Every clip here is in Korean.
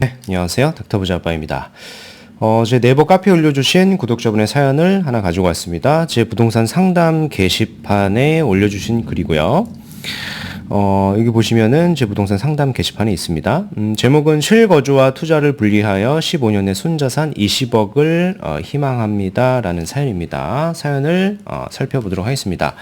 네, 안녕하세요. 닥터부자 아빠입니다. 어, 제 네이버 카페에 올려주신 구독자분의 사연을 하나 가지고 왔습니다. 제 부동산 상담 게시판에 올려주신 글이고요. 어, 여기 보시면은 제 부동산 상담 게시판이 있습니다. 음, 제목은 실거주와 투자를 분리하여 15년의 순자산 20억을 어, 희망합니다. 라는 사연입니다. 사연을 어, 살펴보도록 하겠습니다.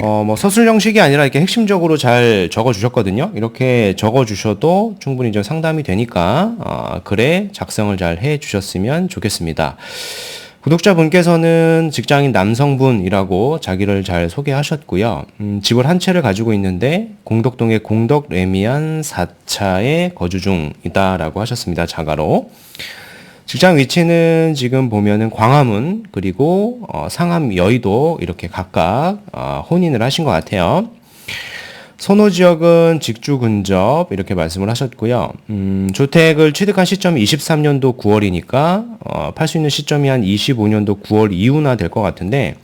어, 뭐 서술 형식이 아니라 이렇게 핵심적으로 잘 적어 주셨거든요. 이렇게 적어 주셔도 충분히 좀 상담이 되니까 어, 글에 작성을 잘 해 주셨으면 좋겠습니다. 구독자분께서는 직장인 남성분이라고 자기를 잘 소개하셨고요. 음, 집을 한 채를 가지고 있는데 공덕동의 공덕 레미안 4차에 거주 중이다라고 하셨습니다. 자가로. 직장 위치는 지금 보면은 광화문 그리고 어, 상암 여의도 이렇게 각각 어, 혼인을 하신 것 같아요. 선호 지역은 직주 근접 이렇게 말씀을 하셨고요. 음, 주택을 취득한 시점이 23년도 9월이니까 어, 팔 수 있는 시점이 한 25년도 9월 이후나 될 것 같은데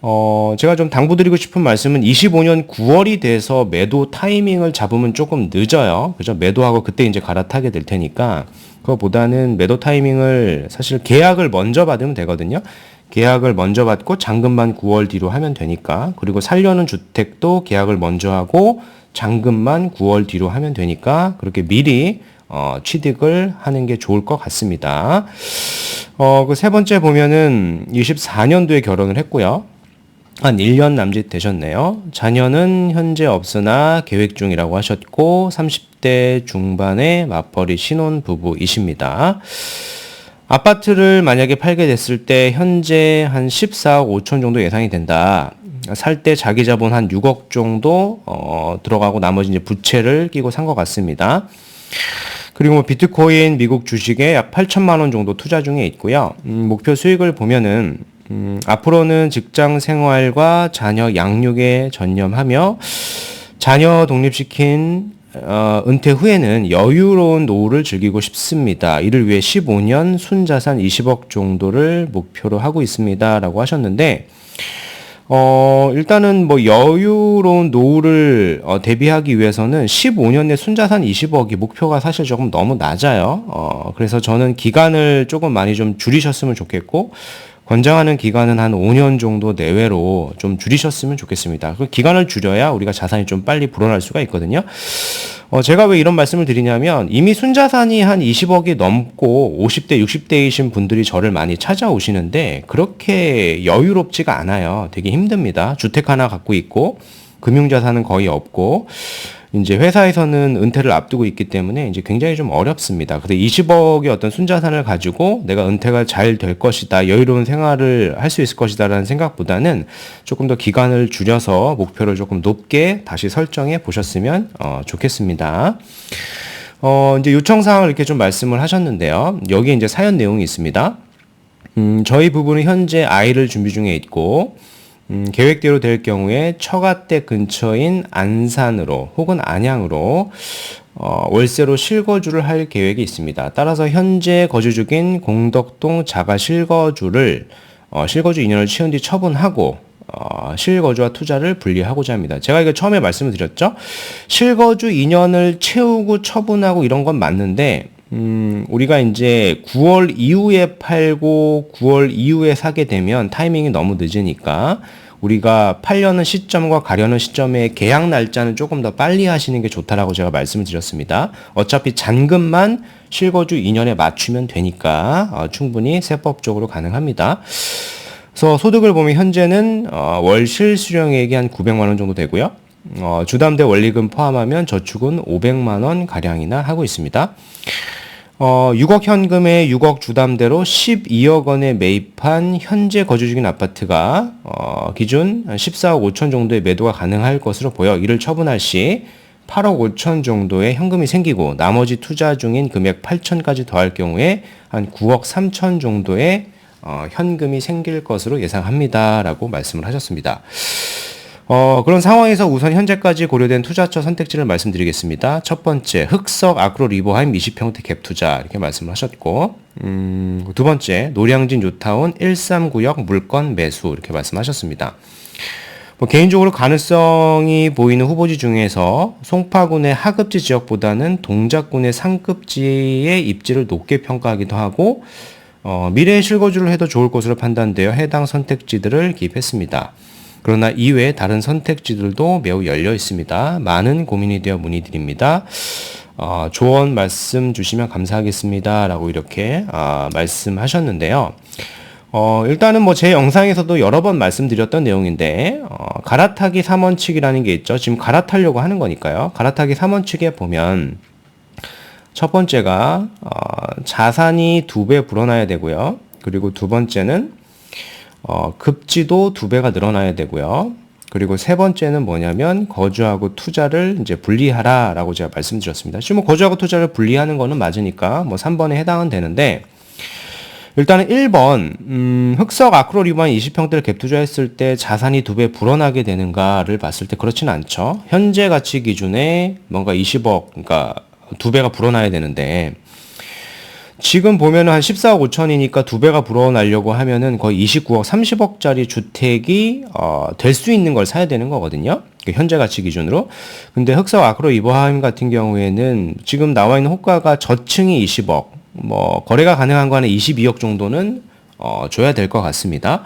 어, 제가 좀 당부드리고 싶은 말씀은 25년 9월이 돼서 매도 타이밍을 잡으면 조금 늦어요. 그죠? 매도하고 그때 이제 갈아타게 될 테니까 그거보다는 매도 타이밍을 사실 계약을 먼저 받으면 되거든요. 계약을 먼저 받고 잔금만 9월 뒤로 하면 되니까 그리고 살려는 주택도 계약을 먼저 하고 잔금만 9월 뒤로 하면 되니까 그렇게 미리 어, 취득을 하는 게 좋을 것 같습니다. 어, 그 세 번째 보면은 24년도에 결혼을 했고요. 한 1년 남짓 되셨네요. 자녀는 현재 없으나 계획 중이라고 하셨고 30대 중반의 맞벌이 신혼 부부이십니다. 아파트를 만약에 팔게 됐을 때 현재 한 14억 5천 정도 예상이 된다. 살 때 자기 자본 한 6억 정도 어, 들어가고 나머지 이제 부채를 끼고 산 것 같습니다. 그리고 뭐 비트코인 미국 주식에 약 8천만 원 정도 투자 중에 있고요. 음, 목표 수익을 보면은 음, 앞으로는 직장 생활과 자녀 양육에 전념하며 자녀 독립시킨 어, 은퇴 후에는 여유로운 노후를 즐기고 싶습니다. 이를 위해 15년 순자산 20억 정도를 목표로 하고 있습니다. 라고 하셨는데, 어, 일단은 뭐 여유로운 노후를 어, 대비하기 위해서는 15년의 순자산 20억이 목표가 사실 조금 너무 낮아요. 어, 그래서 저는 기간을 조금 많이 좀 줄이셨으면 좋겠고, 권장하는 기간은 한 5년 정도 내외로 좀 줄이셨으면 좋겠습니다. 그 기간을 줄여야 우리가 자산이 좀 빨리 불어날 수가 있거든요. 어, 제가 왜 이런 말씀을 드리냐면 이미 순자산이 한 20억이 넘고 50대, 60대이신 분들이 저를 많이 찾아오시는데 그렇게 여유롭지가 않아요. 되게 힘듭니다. 주택 하나 갖고 있고 금융자산은 거의 없고 이제 회사에서는 은퇴를 앞두고 있기 때문에 이제 굉장히 좀 어렵습니다. 근데 20억의 어떤 순자산을 가지고 내가 은퇴가 잘 될 것이다, 여유로운 생활을 할 수 있을 것이다라는 생각보다는 조금 더 기간을 줄여서 목표를 조금 높게 다시 설정해 보셨으면 어, 좋겠습니다. 어, 이제 요청 사항을 이렇게 좀 말씀을 하셨는데요. 여기 이제 사연 내용이 있습니다. 음, 저희 부부는 현재 아이를 준비 중에 있고 음, 계획대로 될 경우에 처가댁 근처인 안산으로 혹은 안양으로 어, 월세로 실거주를 할 계획이 있습니다. 따라서 현재 거주 중인 공덕동 자가 실거주를 어, 실거주 2년을 채운 뒤 처분하고 어, 실거주와 투자를 분리하고자 합니다. 제가 이거 처음에 말씀을 드렸죠. 실거주 2년을 채우고 처분하고 이런 건 맞는데 음, 우리가 이제 9월 이후에 팔고 9월 이후에 사게 되면 타이밍이 너무 늦으니까 우리가 팔려는 시점과 가려는 시점의 계약 날짜는 조금 더 빨리 하시는 게 좋다라고 제가 말씀을 드렸습니다. 어차피 잔금만 실거주 2년에 맞추면 되니까 어, 충분히 세법적으로 가능합니다. 그래서 소득을 보면 현재는 어, 월 실수령액이 한 900만 원 정도 되고요. 어, 주담대 원리금 포함하면 저축은 500만 원 가량이나 하고 있습니다. 어, 6억 현금에 6억 주담대로 12억 원에 매입한 현재 거주 중인 아파트가 어, 기준 14억 5천 정도의 매도가 가능할 것으로 보여 이를 처분할 시 8억 5천 정도의 현금이 생기고 나머지 투자 중인 금액 8천까지 더할 경우에 한 9억 3천 정도의 어, 현금이 생길 것으로 예상합니다라고 말씀을 하셨습니다. 어, 그런 상황에서 우선 현재까지 고려된 투자처 선택지를 말씀드리겠습니다. 첫 번째, 흑석 아크로 리버하임 20평대 갭 투자 이렇게 말씀을 하셨고, 음, 두 번째, 노량진 뉴타운 13구역 물건 매수 이렇게 말씀하셨습니다. 뭐 개인적으로 가능성이 보이는 후보지 중에서 송파군의 하급지 지역보다는 동작군의 상급지의 입지를 높게 평가하기도 하고 어, 미래에 실거주를 해도 좋을 것으로 판단되어 해당 선택지들을 기입했습니다. 그러나 이외에 다른 선택지들도 매우 열려 있습니다. 많은 고민이 되어 문의드립니다. 어, 조언 말씀 주시면 감사하겠습니다. 라고 이렇게 어, 말씀하셨는데요. 어, 일단은 뭐 제 영상에서도 여러 번 말씀드렸던 내용인데, 어, 갈아타기 3원칙이라는 게 있죠. 지금 갈아타려고 하는 거니까요. 갈아타기 3원칙에 보면, 첫 번째가, 어, 자산이 두 배 불어나야 되고요. 그리고 두 번째는, 어, 급지도 두 배가 늘어나야 되고요. 그리고 세 번째는 뭐냐면 거주하고 투자를 이제 분리하라라고 제가 말씀드렸습니다. 지금 뭐 거주하고 투자를 분리하는 거는 맞으니까 뭐 3번에 해당은 되는데 일단은 1번, 음, 흑석 아크로 리본 20평대를 갭 투자했을 때 자산이 두 배 불어나게 되는가를 봤을 때 그렇지는 않죠. 현재 가치 기준에 뭔가 20억, 그러니까 두 배가 불어나야 되는데, 지금 보면은 한 14억 5천이니까 두 배가 불어나려고 하면은 거의 29억, 30억짜리 주택이 어, 될 수 있는 걸 사야 되는 거거든요. 그 현재 가치 기준으로. 근데 흑석 아크로 이버하임 같은 경우에는 지금 나와 있는 호가가 저층이 20억, 뭐 거래가 가능한 거는 22억 정도는 어, 줘야 될 것 같습니다.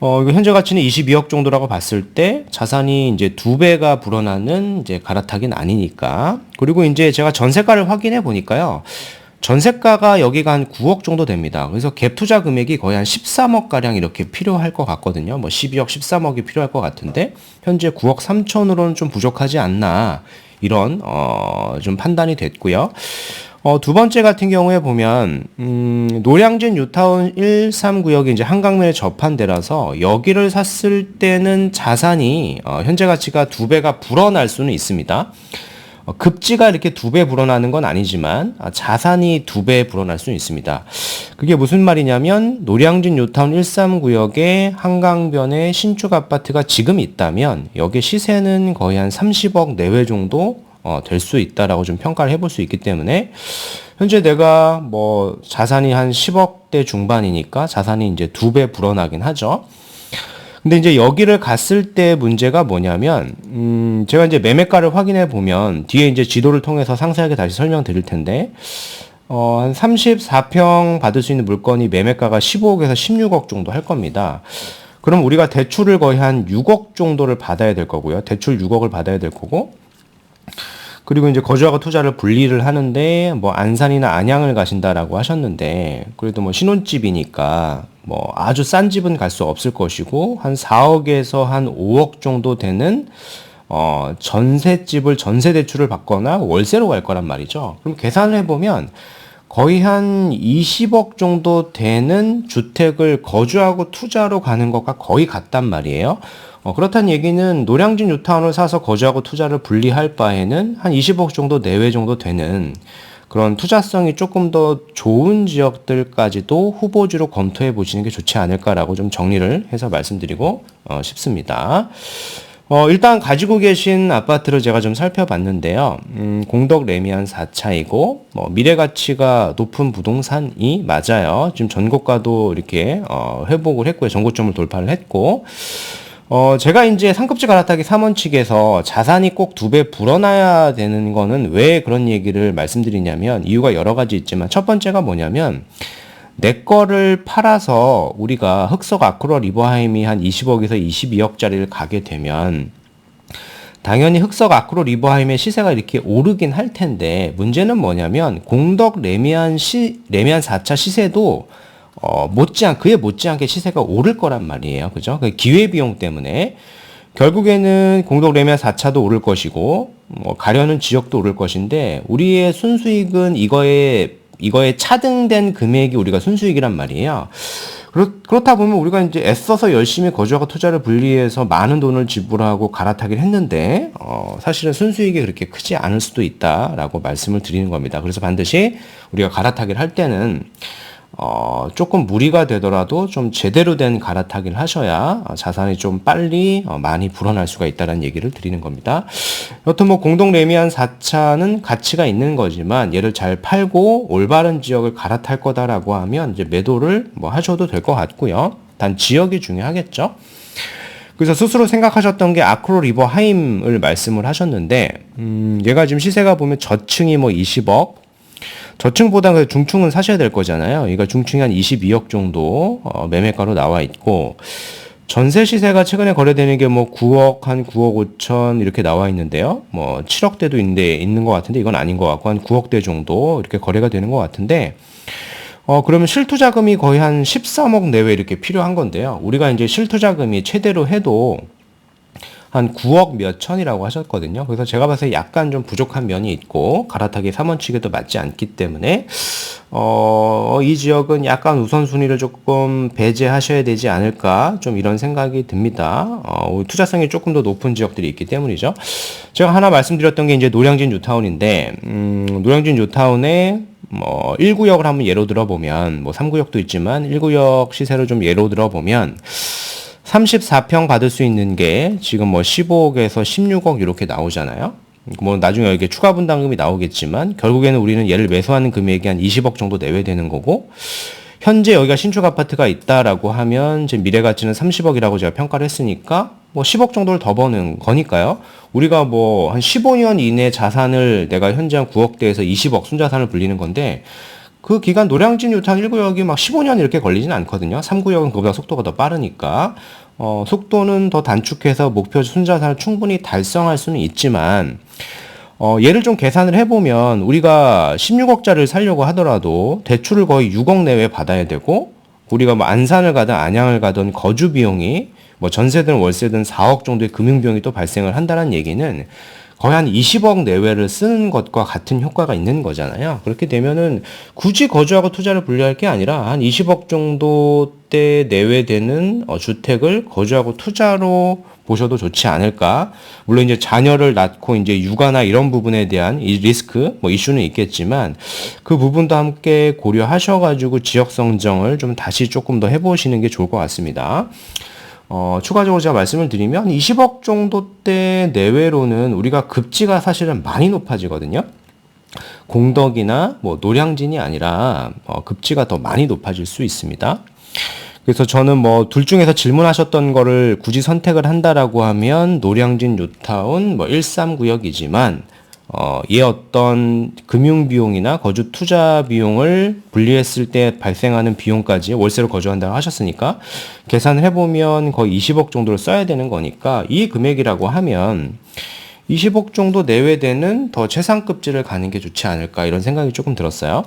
어, 이거 현재 가치는 22억 정도라고 봤을 때 자산이 이제 두 배가 불어나는 이제 갈아타기는 아니니까. 그리고 이제 제가 전세가를 확인해 보니까요. 전세가가 여기가 한 9억 정도 됩니다. 그래서 갭 투자 금액이 거의 한 13억 가량 이렇게 필요할 것 같거든요. 뭐 12억, 13억이 필요할 것 같은데 현재 9억 3천으로는 좀 부족하지 않나 이런 어, 좀 판단이 됐고요. 어, 두 번째 같은 경우에 보면 음, 노량진 유타운 1, 3구역이 이제 한강면에 접한 데라서 여기를 샀을 때는 자산이 어, 현재 가치가 두 배가 불어날 수는 있습니다. 어, 급지가 이렇게 두 배 불어나는 건 아니지만 아, 자산이 두 배 불어날 수 있습니다. 그게 무슨 말이냐면 노량진 요타운 13구역에 한강변에 신축 아파트가 지금 있다면 여기 시세는 거의 한 30억 내외 정도 어, 될 수 있다라고 좀 평가를 해볼 수 있기 때문에 현재 내가 뭐 자산이 한 10억대 중반이니까 자산이 이제 두 배 불어나긴 하죠. 근데 이제 여기를 갔을 때 문제가 뭐냐면, 음, 제가 이제 매매가를 확인해 보면 뒤에 이제 지도를 통해서 상세하게 다시 설명드릴 텐데, 어, 한 34평 받을 수 있는 물건이 매매가가 15억에서 16억 정도 할 겁니다. 그럼 우리가 대출을 거의 한 6억 정도를 받아야 될 거고요. 대출 6억을 받아야 될 거고, 그리고 이제 거주하고 투자를 분리를 하는데 뭐 안산이나 안양을 가신다라고 하셨는데 그래도 뭐 신혼집이니까 뭐 아주 싼 집은 갈 수 없을 것이고 한 4억에서 한 5억 정도 되는 어 전세집을 전세 대출을 받거나 월세로 갈 거란 말이죠. 그럼 계산을 해 보면 거의 한 20억 정도 되는 주택을 거주하고 투자로 가는 것과 거의 같단 말이에요. 어, 그렇다는 얘기는 노량진 뉴타운을 사서 거주하고 투자를 분리할 바에는 한 20억 정도 내외 정도 되는 그런 투자성이 조금 더 좋은 지역들까지도 후보지로 검토해 보시는 게 좋지 않을까라고 좀 정리를 해서 말씀드리고 어, 싶습니다. 어, 일단 가지고 계신 아파트를 제가 좀 살펴봤는데요. 음, 공덕 레미안 4차이고, 뭐, 미래 가치가 높은 부동산이 맞아요. 지금 전고가도 이렇게, 어, 회복을 했고요. 전고점을 돌파를 했고, 어, 제가 이제 상급지 갈아타기 3원칙에서 자산이 꼭 두 배 불어나야 되는 거는 왜 그런 얘기를 말씀드리냐면 이유가 여러 가지 있지만 첫 번째가 뭐냐면 내 거를 팔아서 우리가 흑석 아크로 리버하임이 한 20억에서 22억짜리를 가게 되면 당연히 흑석 아크로 리버하임의 시세가 이렇게 오르긴 할 텐데 문제는 뭐냐면 공덕 레미안 시 레미안 4차 시세도 어, 못지않, 그에 못지않게 시세가 오를 거란 말이에요. 그죠? 그 기회 비용 때문에. 결국에는 공동 레미안 4차도 오를 것이고, 뭐, 가려는 지역도 오를 것인데, 우리의 순수익은 이거에, 이거에 차등된 금액이 우리가 순수익이란 말이에요. 그렇, 그렇다 보면 우리가 이제 애써서 열심히 거주하고 투자를 분리해서 많은 돈을 지불하고 갈아타긴 했는데, 어, 사실은 순수익이 그렇게 크지 않을 수도 있다라고 말씀을 드리는 겁니다. 그래서 반드시 우리가 갈아타기를 할 때는, 어, 조금 무리가 되더라도 좀 제대로 된 갈아타기를 하셔야 자산이 좀 빨리 어, 많이 불어날 수가 있다는 얘기를 드리는 겁니다. 여튼 뭐 공동 레미안 4차는 가치가 있는 거지만 얘를 잘 팔고 올바른 지역을 갈아탈 거다라고 하면 이제 매도를 뭐 하셔도 될 것 같고요. 단 지역이 중요하겠죠. 그래서 스스로 생각하셨던 게 아크로 리버 하임을 말씀을 하셨는데, 음, 얘가 지금 시세가 보면 저층이 뭐 20억, 저층보다 그 중층은 사셔야 될 거잖아요. 그러니까 중층이 한 22억 정도 어, 매매가로 나와 있고, 전세 시세가 최근에 거래되는 게 뭐 9억 한 9억 5천 이렇게 나와 있는데요. 뭐 7억대도 있는데 있는 것 같은데 이건 아닌 것 같고 한 9억대 정도 이렇게 거래가 되는 것 같은데 어 그러면 실투 자금이 거의 한 13억 내외 이렇게 필요한 건데요. 우리가 이제 실투 자금이 최대로 해도 한 9억 몇 천이라고 하셨거든요. 그래서 제가 봐서 약간 좀 부족한 면이 있고 갈아타기 3원 측에도 맞지 않기 때문에 어, 이 지역은 약간 우선순위를 조금 배제하셔야 되지 않을까 좀 이런 생각이 듭니다. 어, 투자성이 조금 더 높은 지역들이 있기 때문이죠. 제가 하나 말씀드렸던 게 이제 노량진 뉴타운인데 음, 노량진 뉴타운에 뭐 1구역을 한번 예로 들어보면 뭐 3구역도 있지만 1구역 시세를 좀 예로 들어보면 34평 받을 수 있는 게 지금 뭐 15억에서 16억 이렇게 나오잖아요. 뭐 나중에 이게 추가 분담금이 나오겠지만 결국에는 우리는 얘를 매수하는 금액이 한 20억 정도 내외되는 거고 현재 여기가 신축 아파트가 있다라고 하면 제 미래 가치는 30억이라고 제가 평가를 했으니까 뭐 10억 정도를 더 버는 거니까요. 우리가 뭐 한 15년 이내 자산을 내가 현재 한 9억대에서 20억 순자산을 불리는 건데 그 기간 노량진 유탄 1구역이 막 15년 이렇게 걸리진 않거든요. 3구역은 그보다 속도가 더 빠르니까. 어, 속도는 더 단축해서 목표 순자산을 충분히 달성할 수는 있지만, 어, 얘를 좀 계산을 해보면 우리가 16억짜리를 살려고 하더라도 대출을 거의 6억 내외 받아야 되고, 우리가 뭐 안산을 가든 안양을 가든 거주 비용이 뭐 전세든 월세든 4억 정도의 금융 비용이 또 발생을 한다는 얘기는 거의 한 20억 내외를 쓰는 것과 같은 효과가 있는 거잖아요. 그렇게 되면은 굳이 거주하고 투자를 분리할 게 아니라 한 20억 정도 대 내외 되는 어, 주택을 거주하고 투자로 보셔도 좋지 않을까. 물론 이제 자녀를 낳고 이제 육아나 이런 부분에 대한 이 리스크, 뭐 이슈는 있겠지만 그 부분도 함께 고려하셔가지고 지역 성정을 좀 다시 조금 더 해보시는 게 좋을 것 같습니다. 어, 추가적으로 제가 말씀을 드리면 20억 정도대 내외로는 우리가 급지가 사실은 많이 높아지거든요. 공덕이나 뭐 노량진이 아니라 어, 급지가 더 많이 높아질 수 있습니다. 그래서 저는 뭐 둘 중에서 질문하셨던 거를 굳이 선택을 한다라고 하면 노량진 뉴타운 뭐 13구역이지만 어, 이 어떤 금융 비용이나 거주 투자 비용을 분리했을 때 발생하는 비용까지 월세로 거주한다고 하셨으니까 계산을 해보면 거의 20억 정도를 써야 되는 거니까 이 금액이라고 하면 20억 정도 내외되는 더 최상급지를 가는 게 좋지 않을까 이런 생각이 조금 들었어요.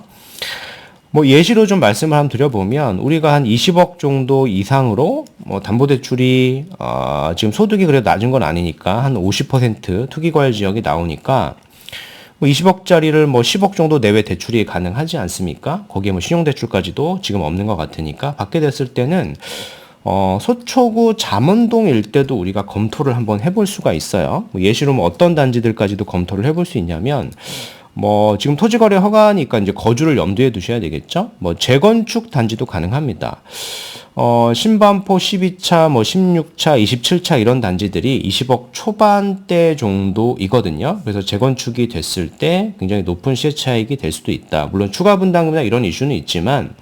뭐 예시로 좀 말씀을 한번 드려보면 우리가 한 20억 정도 이상으로 뭐 담보대출이 어, 지금 소득이 그래도 낮은 건 아니니까 한 50% 투기과열 지역이 나오니까 뭐 20억짜리를 뭐 10억 정도 내외 대출이 가능하지 않습니까? 거기에 뭐 신용대출까지도 지금 없는 것 같으니까 받게 됐을 때는 어, 서초구 잠원동 일대도 우리가 검토를 한번 해볼 수가 있어요. 뭐 예시로 뭐 어떤 단지들까지도 검토를 해볼 수 있냐면 뭐 지금 토지거래 허가니까 이제 거주를 염두에 두셔야 되겠죠. 뭐 재건축 단지도 가능합니다. 어, 신반포 12차, 뭐 16차, 27차 이런 단지들이 20억 초반대 정도이거든요. 그래서 재건축이 됐을 때 굉장히 높은 시세 차익이 될 수도 있다. 물론 추가 분담금이나 이런 이슈는 있지만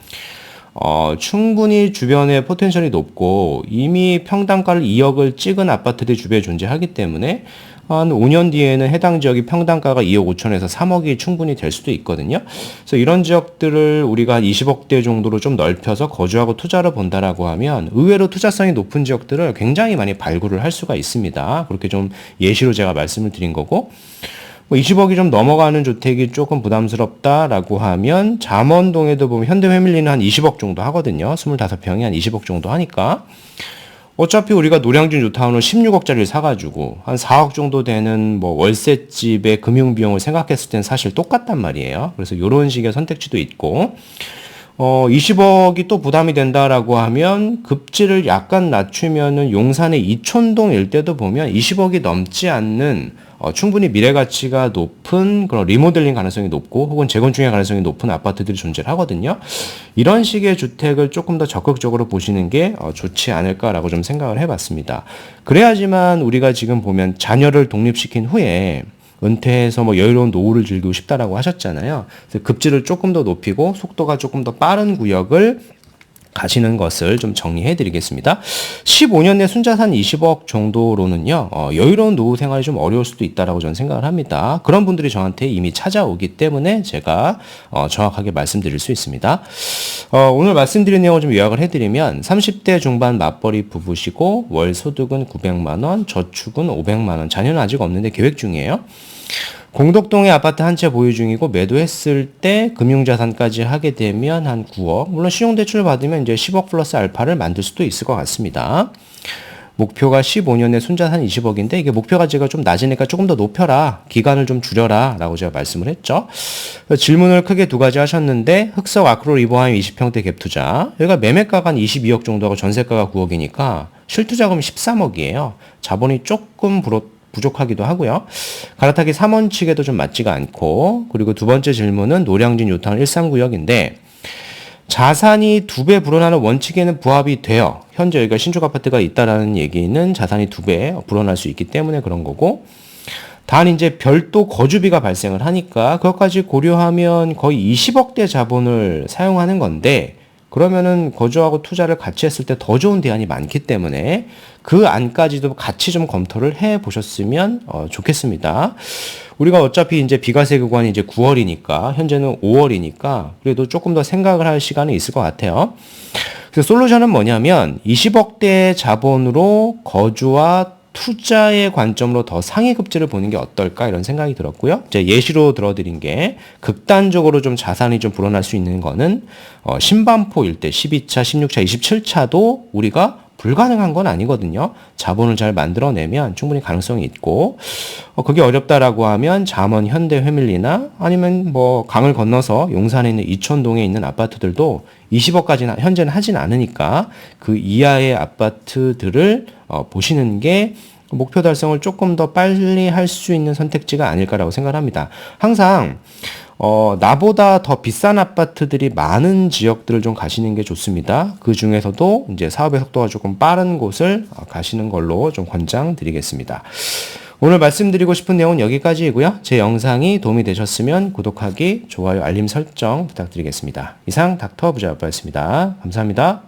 어, 충분히 주변에 포텐셜이 높고 이미 평당가를 2억을 찍은 아파트들이 주변에 존재하기 때문에 한 5년 뒤에는 해당 지역이 평당가가 2억 5천에서 3억이 충분히 될 수도 있거든요. 그래서 이런 지역들을 우리가 한 20억대 정도로 좀 넓혀서 거주하고 투자를 본다라고 하면 의외로 투자성이 높은 지역들을 굉장히 많이 발굴을 할 수가 있습니다. 그렇게 좀 예시로 제가 말씀을 드린 거고 뭐 20억이 좀 넘어가는 주택이 조금 부담스럽다라고 하면 잠원동에도 보면 현대 회밀리는 한 20억 정도 하거든요. 25평이 한 20억 정도 하니까 어차피 우리가 노량진 뉴타운을 16억짜리를 사가지고 한 4억 정도 되는 뭐 월세집의 금융 비용을 생각했을 땐 사실 똑같단 말이에요. 그래서 이런 식의 선택지도 있고 어 20억이 또 부담이 된다라고 하면 급지를 약간 낮추면은 용산의 이촌동 일대도 보면 20억이 넘지 않는 어, 충분히 미래 가치가 높은 그런 리모델링 가능성이 높고 혹은 재건축의 가능성이 높은 아파트들이 존재를 하거든요. 이런 식의 주택을 조금 더 적극적으로 보시는 게 어, 좋지 않을까라고 좀 생각을 해봤습니다. 그래야지만 우리가 지금 보면 자녀를 독립시킨 후에 은퇴해서 뭐 여유로운 노후를 즐기고 싶다라고 하셨잖아요. 급지를 조금 더 높이고 속도가 조금 더 빠른 구역을 가시는 것을 좀 정리해 드리겠습니다. 15년 내 순자산 20억 정도로는요, 어, 여유로운 노후 생활이 좀 어려울 수도 있다라고 저는 생각을 합니다. 그런 분들이 저한테 이미 찾아오기 때문에 제가 어, 정확하게 말씀드릴 수 있습니다. 어, 오늘 말씀드린 내용을 좀 요약을 해드리면 30대 중반 맞벌이 부부시고 월 소득은 900만 원, 저축은 500만 원, 자녀는 아직 없는데 계획 중이에요. 공덕동에 아파트 한 채 보유 중이고 매도했을 때 금융자산까지 하게 되면 한 9억. 물론 신용대출 받으면 이제 10억 플러스 알파를 만들 수도 있을 것 같습니다. 목표가 15년에 순자산 20억인데 이게 목표가 제가 좀 낮으니까 조금 더 높여라. 기간을 좀 줄여라. 라고 제가 말씀을 했죠. 질문을 크게 두 가지 하셨는데 흑석 아크로 리버하임 20평대 갭 투자. 여기가 매매가가 한 22억 정도하고 전세가가 9억이니까 실투자금이 13억이에요. 자본이 조금 불어 부족하기도 하고요. 갈아타기 3원 측에도 좀 맞지가 않고 그리고 두 번째 질문은 노량진 요타운 139역인데 자산이 두 배 불어나는 원칙에는 부합이 돼요. 현재 여기가 신축 아파트가 있다라는 얘기는 자산이 두 배 불어날 수 있기 때문에 그런 거고 단 이제 별도 거주비가 발생을 하니까 그것까지 고려하면 거의 20억대 자본을 사용하는 건데 그러면은 거주하고 투자를 같이 했을 때 더 좋은 대안이 많기 때문에 그 안까지도 같이 좀 검토를 해 보셨으면 어, 좋겠습니다. 우리가 어차피 이제 비과세 기간이 이제 9월이니까 현재는 5월이니까 그래도 조금 더 생각을 할 시간이 있을 것 같아요. 그래서 솔루션은 뭐냐면 20억대 자본으로 거주와 투자의 관점으로 더 상위 급제를 보는 게 어떨까 이런 생각이 들었고요. 이제 예시로 들어드린 게 극단적으로 좀 자산이 좀 불어날 수 있는 거는 어, 신반포 일대 12차, 16차, 27차도 우리가 불가능한 건 아니거든요. 자본을 잘 만들어내면 충분히 가능성이 있고, 어, 그게 어렵다라고 하면 잠원 현대 회밀리나 아니면 뭐 강을 건너서 용산에 있는 이촌동에 있는 아파트들도 20억까지는 현재는 하진 않으니까 그 이하의 아파트들을 어, 보시는 게 목표 달성을 조금 더 빨리 할 수 있는 선택지가 아닐까라고 생각합니다. 항상 어, 나보다 더 비싼 아파트들이 많은 지역들을 좀 가시는 게 좋습니다. 그 중에서도 이제 사업의 속도가 조금 빠른 곳을 어, 가시는 걸로 좀 권장드리겠습니다. 오늘 말씀드리고 싶은 내용은 여기까지이고요. 제 영상이 도움이 되셨으면 구독하기, 좋아요, 알림 설정 부탁드리겠습니다. 이상 닥터 부자였습니다. 감사합니다.